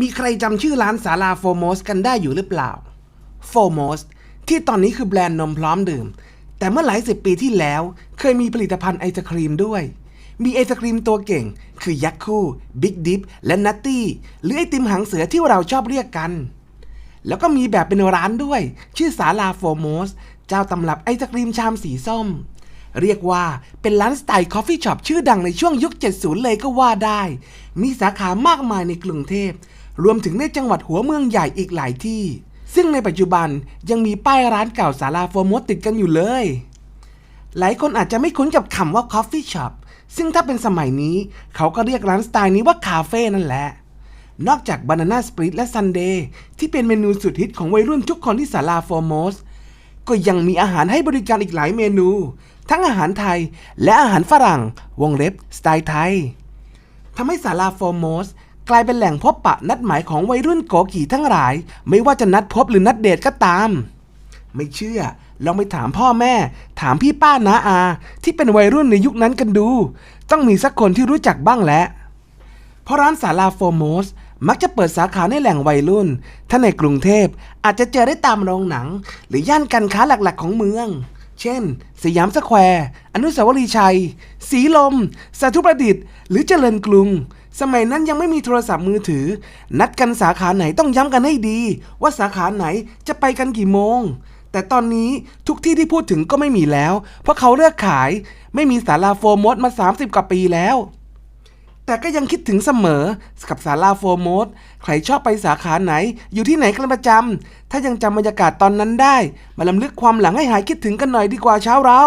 มีใครจำชื่อร้านสาลาโฟโมสกันได้อยู่หรือเปล่าโฟโมสที่ตอนนี้คือแบรนด์นมพร้อมดื่ม แต่เมื่อหลายสิบปีที่แล้ว เคยมีผลิตภัณฑ์ไอศครีมด้วย มีไอศครีมตัวเก่ง คือยักษ์คู่บิ๊กดิฟและนัตตี้หรือไอติมหางเสือที่เราชอบเรียกกัน แล้วก็มีแบบเป็นร้านด้วย ชื่อสาลาโฟโมสเจ้าตำรับไอศครีมชามสีส้ม เรียกว่าเป็นร้านสไตล์คอฟฟี่ช็อปชื่อดังในช่วงยุค 70 เลยก็ว่าได้ มีสาขามากมายในกรุงเทพ รวมถึงในจังหวัดหัวเมืองใหญ่อีกหลายที่ ซึ่งในปัจจุบันยังมีป้ายร้านเก่าสาลาโฟมสติดกันอยู่เลย หลายคนอาจจะไม่คุ้นกับคำว่า Coffee Shop ซึ่งถ้าเป็นสมัยนี้เขาก็เรียกร้านสไตล์นี้ว่าคาเฟ่นั่นแหละ นอกจาก Banana Split และ Sunday ที่เป็นเมนูสุดฮิตของวัยรุ่นทุกคนที่ศาลาโฟโมสก็ยังมีอาหารให้บริการอีกหลายเมนู ทั้งอาหารไทยและอาหารฝรั่ง วงเล็บ สไตล์ไทยทำให้ศาลาโฟโมส กลายเป็นแหล่งพบปะนัดหมายของวัยรุ่นโกกี่ทั้งหลาย ไม่ว่าจะนัดพบหรือนัดเดทก็ตาม ไม่เชื่อลองไปถามพ่อแม่ ถามพี่ป้าน้าอา ที่เป็นวัยรุ่นในยุคนั้นกันดู ต้องมีสักคนที่รู้จักบ้างแหละ เพราะร้านสาลาโฟโมสมักจะเปิดสาขาในแหล่งวัยรุ่น ถ้าในกรุงเทพอาจจะเจอได้ตามโรงหนัง หรือย่านการค้าหลักๆ ของเมือง เช่น สยามสแควร์ อนุสาวรีย์ชัย สีลม สาธุประดิษฐ์ หรือเจริญกรุง สมัยนั้นยังไม่มีโทรศัพท์มือถือ นัดกันสาขาไหนต้องย้ำกันให้ดี ว่าสาขาไหนจะไปกันกี่โมง แต่ตอนนี้ทุกที่ที่พูดถึงก็ไม่มีแล้ว เพราะเขาเลิกขาย ไม่มีสาลาโฟมดมา 30 กว่าปีแล้ว แต่ก็ยังคิดถึงเสมอกับสาราโฟโมสใครชอบไปสาขาไหน อยู่ที่ไหนกันประจำถ้ายังจำบรรยากาศตอนนั้นได้ มาลำลึกความหลังให้หายคิดถึงกันหน่อยดีกว่าเช้าเรา